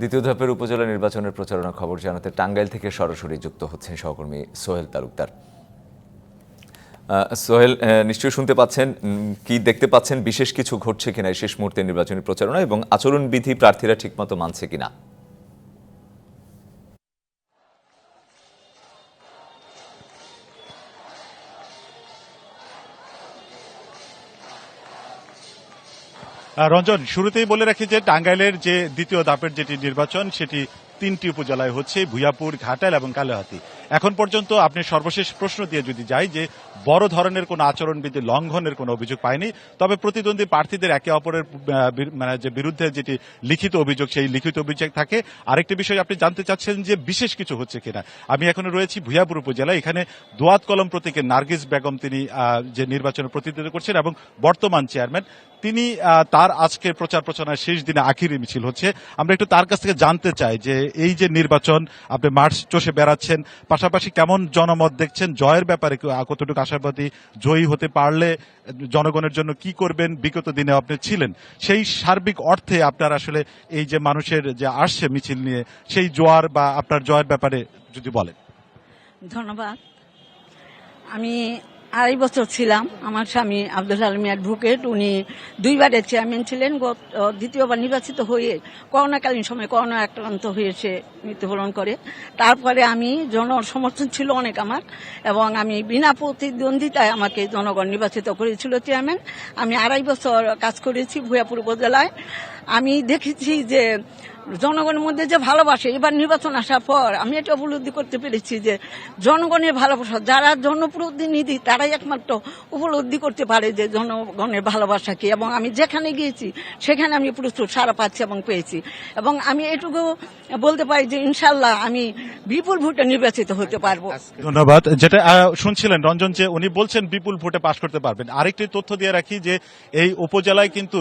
দ্বিতীয় ধাপের উপজেলা নির্বাচনের প্রচারণা খবর জানাতে টাঙ্গাইল থেকে সরাসরি যুক্ত হচ্ছেন সহকর্মী সোহেল তালুকদার। সোহেল নিশ্চয়ই শুনতে পাচ্ছেন কি দেখতে পাচ্ছেন, বিশেষ কিছু ঘটছে কিনা শেষ মুহূর্তে নির্বাচনী প্রচারণা এবং আচরণবিধি প্রার্থীরা ঠিকমতো মানছে কিনা? রঞ্জন শুরুতেই বলে রাখি যে টাঙ্গাইলের যে দ্বিতীয় দাপের যেটি নির্বাচন সেটি তিনটি উপজেলায় হচ্ছে ভুয়াপুর, ঘাটাল এবং কালোহাতি। এখন পর্যন্ত আপনি সর্বশেষ প্রশ্ন দিয়ে যদি যাই যে বড় ধরনের কোনো আচরণবিধি লঙ্ঘনের কোনো অভিযোগ পায়নি, তবে প্রতিদ্বন্দ্বী প্রার্থীদের একে অপরের মানে যে বিরুদ্ধে যেটি লিখিত অভিযোগ, সেই লিখিত অভিযোগ থাকে। আরেকটি বিষয় আপনি জানতে চাচ্ছেন যে বিশেষ কিছু হচ্ছে কিনা। আমি এখন রয়েছি ভুয়াপুর উপজেলায়। এখানে দোয়াত কলম প্রতীকে নার্গিস বেগম তিনি যে নির্বাচনে প্রতিদ্বন্দ্বিতা করছেন এবং বর্তমান চেয়ারম্যান, তিনি তার আজকের প্রচার প্রচারণার শেষ দিনে আখিরি মিছিল হচ্ছে। আমরা একটু তার কাছ থেকে জানতে চাই যে এই যে নির্বাচন, আপনি মার্চ চষে বেড়াচ্ছেন, পাশাপাশি কেমন জনমত দেখছেন? জয়ের ব্যাপারে কতটুকু আশাবাদী? জয়ী হতে পারলে জনগণের জন্য কি করবেন? বিগত দিনে আপনি ছিলেন। সেই সার্বিক অর্থে আপনার আসলে এই যে মানুষের যে আসছে মিছিল নিয়ে, সেই জোয়ার বা আপনার জয়ের ব্যাপারে যদি বলেন। ধন্যবাদ। আমি আড়াই বছর ছিলাম। আমার স্বামী আব্দুল আলম অ্যাডভোকেট উনি দুইবারের চেয়ারম্যান ছিলেন। দ্বিতীয়বার নির্বাচিত হয়ে করোনাকালীন সময় করোনা আক্রান্ত হয়ে সে মৃত্যুবরণ করে। তারপরে আমি জন সমর্থন ছিল অনেক আমার এবং আমি বিনা প্রতিদ্বন্দ্বিতায় আমাকে জনগণ নির্বাচিত করেছিল চেয়ারম্যান আমি আড়াই বছর কাজ করেছি ভুয়াপুর উপজেলায়। আমি দেখেছি যে জনগণের মধ্যে যে ভালোবাসে এবার নির্বাচন আসার পর আমি এটা উপলব্ধি করতে পেরেছি যে জনগণের ভালোবাসা যারা জনপ্রতিনিধি তারাই একমাত্র উপলব্ধি করতে পারে যে জনগণের ভালোবাসা কি। এবং আমি যেখানে গিয়েছি সেখানে আমি প্রচুর সারা পাচ্ছি এবং পেয়েছি। এবং আমি এটুকু বলতে পারি যে ইনশাল্লাহ আমি বিপুল ভোটে নির্বাচিত হতে পারব। ধন্যবাদ। যেটা শুনছিলেন রঞ্জন যে উনি বলছেন বিপুল ভোটে পাশ করতে পারবেন। আরেকটি তথ্য দিয়ে রাখি যে এই উপজেলায় কিন্তু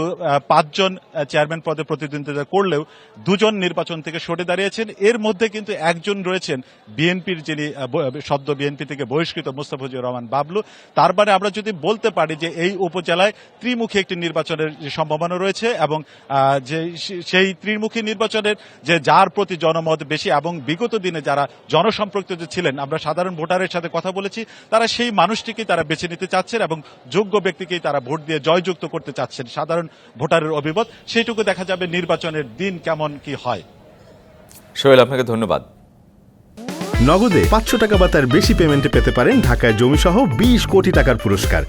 পাঁচজন আহ, চেয়ারম্যান পদে প্রতিদ্বন্দ্বিতা করলেও দুজন নির্বাচন থেকে সরে দাঁড়িয়েছেন। এর মধ্যে কিন্তু একজন রয়েছেন বিএনপির যিনি সদ্য বিএনপি থেকে বহিষ্কৃত মুস্তাফিজুর রহমান বাবলু। তার মানে আমরা যদি বলতে পারি যে এই উপজেলায় ত্রিমুখী একটি নির্বাচনের যে সম্ভাবনা রয়েছে এবং যে সেই ত্রিমুখী নির্বাচনের যে যার প্রতি জনমত বেশি এবং বিগত দিনে যারা জনসম্পৃক্ত যে ছিলেন, আমরা সাধারণ ভোটারের সাথে কথা বলেছি, তারা সেই মানুষটিকেই তারা বেছে নিতে চাচ্ছেন এবং যোগ্য ব্যক্তিকেই তারা ভোট দিয়ে জয়যুক্ত করতে চাচ্ছেন সাধারণ ভোটারের অভিমত। সেইটুকু দেখা যাবে নির্বাচনের দিন কেমন কি হয়। সোহেল আপনাকে ধন্যবাদ। নগদে পাঁচশো টাকা বা তার বেশি পেমেন্টে পেতে পারেন ঢাকায় জমিসহ বিশ কোটি টাকার পুরস্কার।